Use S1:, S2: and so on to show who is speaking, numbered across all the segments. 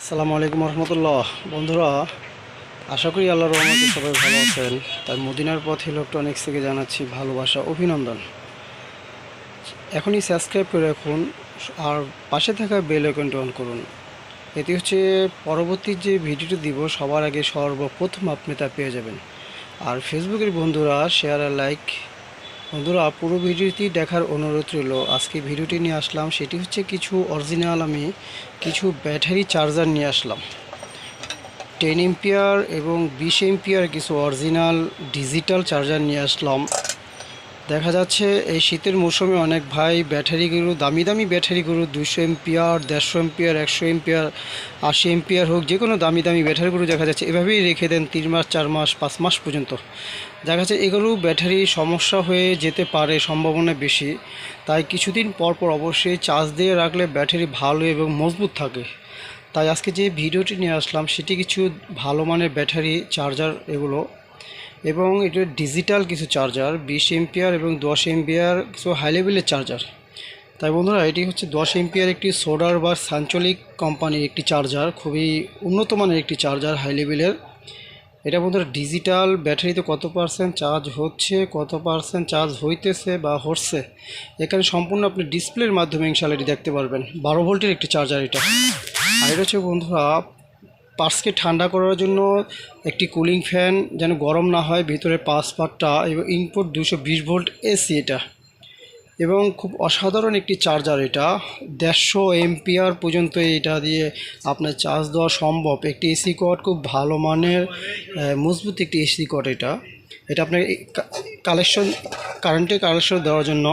S1: আসসালামু আলাইকুম রহমতুল্লাহ। বন্ধুরা, আশা করি আল্লাহর রহমতে সবাই ভালো আছেন। তাই মদিনার পথ ইলেকট্রনিক্স থেকে জানাচ্ছি ভালোবাসা, অভিনন্দন। এখনই সাবস্ক্রাইব করে রাখুন আর পাশে থাকা বেল আইকনটি অন করুন। এটি হচ্ছে পরবর্তী যে ভিডিওটি দিব, সবার আগে সর্বপ্রথম আপনি তা পেয়ে যাবেন। আর ফেসবুকের বন্ধুরা শেয়ার আর লাইক বন্ধুরা, পুরো ভিডিওটি দেখার অনুরোধ রইল। আজকে ভিডিওটি নিয়ে আসলাম, সেটি হচ্ছে কিছু অরিজিনাল আমি কিছু ব্যাটারি চার্জার নিয়ে আসলাম। টেন এম্পিয়ার এবং বিশ এম্পিয়ার কিছু অরিজিনাল ডিজিটাল চার্জার নিয়ে আসলাম। দেখা যাচ্ছে এই শীতের মৌসুমে অনেক ভাই ব্যাটারিগুলো দামি দামি ব্যাটারিগুলো দুশো এম্পিয়ার দেড়শো এম্পিয়ার একশো এম্পিয়ার আশি এম্পিয়ার হোক, যে কোনো দামি দামি ব্যাটারিগুলো দেখা যাচ্ছে। এভাবেই রেখে দেন তিন মাস, চার মাস, পাঁচ মাস পর্যন্ত। দেখা যাচ্ছে এগুলো ব্যাটারি সমস্যা হয়ে যেতে পারে সম্ভাবনা বেশি। তাই কিছুদিন পর পর অবশ্যই চার্জ দিয়ে রাখলে ব্যাটারি ভালো এবং মজবুত থাকে। তাই আজকে যে ভিডিওটি নিয়ে আসলাম, সেটি কিছু ভালো মানের ব্যাটারি চার্জার এগুলো এবং এটা ডিজিটাল কিছু চার্জার বিশ এম্পিয়ার এবং দশ এম্পিয়ার কিছু হাই লেভেলের চার্জার তাই বন্ধুরা, এটি হচ্ছে দশ এম্পিয়ার একটি সোডার বা সাঞ্চলিক কোম্পানির একটি চার্জার খুবই উন্নত মানের একটি চার্জার হাই লেভেলের এটা বন্ধুরা ডিজিটাল ব্যাটারিতে কত পার্সেন্ট চার্জ হচ্ছে, কত পার্সেন্ট চার্জ হইতেছে বা হচ্ছে, এখানে সম্পূর্ণ আপনি ডিসপ্লের মাধ্যমে ইনশাল্লাহ এটি দেখতে পারবেন। বারো ভোল্টের একটি চার্জার এটা। আর এটা হচ্ছে বন্ধুরা পার্সকে ঠান্ডা করার জন্য একটি কুলিং ফ্যান যেন গরম না হয়, ভিতরে পাঁচ পাটটা এবং ইনপুট দুশো বিশ ভোল্ট এসি এটা। এবং খুব অসাধারণ একটি চার্জার এটা। দেড়শো এমপিআর পর্যন্ত এটা দিয়ে আপনার চার্জ দেওয়া সম্ভব। একটি এসি কট খুব ভালো মানের মজবুত একটি এসি কট এটা। এটা আপনার কালেকশন কারেন্টে কালেকশন দেওয়ার জন্য।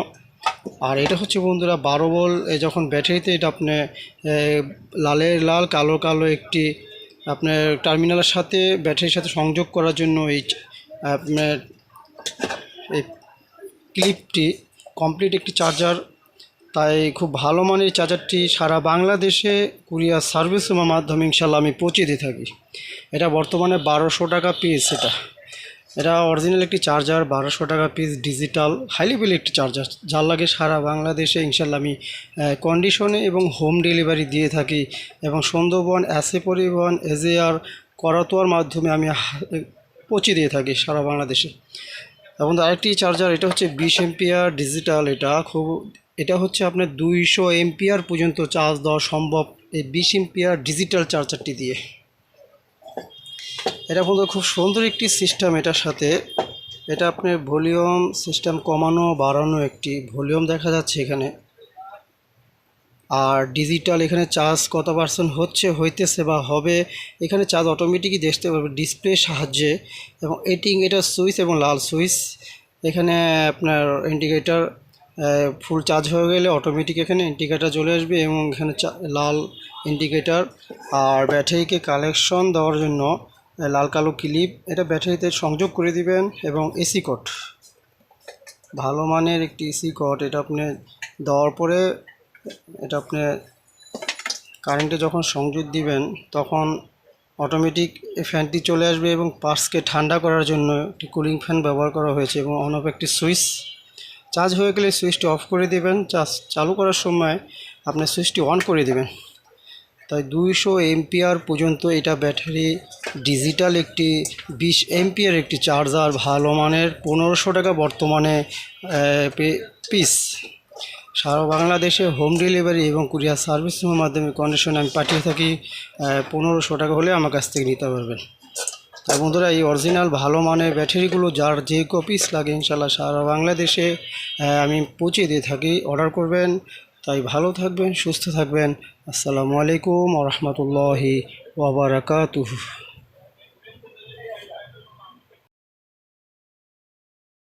S1: আর এটা হচ্ছে বন্ধুরা বারো বল যখন ব্যাটারিতে এটা আপনি লালের লাল, কালো কালো একটি আপনার টার্মিনালের সাথে ব্যাটারির সাথে সংযোগ করার জন্য এই, আপনার এই ক্লিপটি কমপ্লিট একটি চার্জার তাই খুব ভালো মানের চার্জারটি সারা বাংলাদেশে কুরিয়ার সার্ভিস মাধ্যমে ইনশাল্লাহ আমি পৌঁছে দিয়ে থাকি। এটা বর্তমানে বারোশো টাকা পিস এটা। এটা অরিজিনাল একটি চার্জার বারোশো টাকা পিস ডিজিটাল হাই লেভেল একটি চার্জার যার লাগে সারা বাংলাদেশে ইনশাল্লাহ আমি কন্ডিশনে এবং হোম ডেলিভারি দিয়ে থাকি এবং সুন্দরবন অ্যাসে পরিবহন এজেআর করাতোয়ার মাধ্যমে আমি পৌঁছে দিয়ে থাকি সারা বাংলাদেশে। এবং আরেকটি চার্জার এটা হচ্ছে বিশ এমপিয়ার ডিজিটাল এটা খুব, এটা হচ্ছে আপনার দুইশো এমপিয়ার পর্যন্ত চার্জ দেওয়া সম্ভব এই বিশ এমপিয়ার ডিজিটাল চার্জারটি দিয়ে। এটা বলতে খুব সুন্দর একটি সিস্টেম এটার সাথে। এটা আপনার ভলিউম সিস্টেম কমানো, বাড়ানো একটি ভলিউম দেখা যাচ্ছে এখানে। আর ডিজিটাল এখানে চার্জ কত পার্সেন্ট হচ্ছে, হইতেছে বা হবে, এখানে চার্জ অটোমেটিকই দেখতে পারবে ডিসপ্লে সাহায্যে। এবং এটিং এটা সুইচ এবং লাল সুইচ এখানে আপনার ইন্ডিকেটার ফুল চার্জ হয়ে গেলে অটোমেটিক এখানে ইন্ডিকেটার চলে আসবে এবং এখানে লাল ইন্ডিকেটার আর ব্যাটারিকে কালেকশন দেওয়ার জন্য লাল কালো ক্লিপ, এটা ব্যাটারিতে সংযোগ করে দিবেন এবং এসি কোড ভালো মানের একটি এসি কোড এটা আপনি দেওয়ার পরে, এটা আপনি কারেন্টে যখন সংযোগ দিবেন, তখন অটোমেটিক ফ্যানটি চলে আসবে এবং পার্সকে ঠান্ডা করার জন্য একটি কুলিং ফ্যান ব্যবহার করা হয়েছে এবং অন অফ একটি সুইচ চার্জ হয়ে গেলে সুইচটি অফ করে দিবেন। চার্জ চালু করার সময় আপনি সুইচটি অন করে দিবেন। তাই দুইশো এমপিআর পর্যন্ত এটা ব্যাটারি ডিজিটাল একটি বিশ এমপিআর একটি চার্জার, ভালো মানের পনেরোশো টাকা বর্তমানে পিস। সারা বাংলাদেশে হোম ডেলিভারি এবং কুরিয়ার সার্ভিসের মাধ্যমে কন্ডিশনে আমি পাঠিয়ে থাকি পনেরোশো টাকা হলে আমার কাছ থেকে নিতে পারবেন। তাই বন্ধুরা, এই অরিজিনাল ভালো মানের ব্যাটারিগুলো যার যে কপিস লাগে ইনশাল্লাহ সারা বাংলাদেশে আমি পৌঁছে দিয়ে থাকি। অর্ডার করবেন তাই ভালো থাকবেন সুস্থ থাকবেন। আসসালামু আলাইকুম রহমতুল্লাহি ওবরাকাতুহ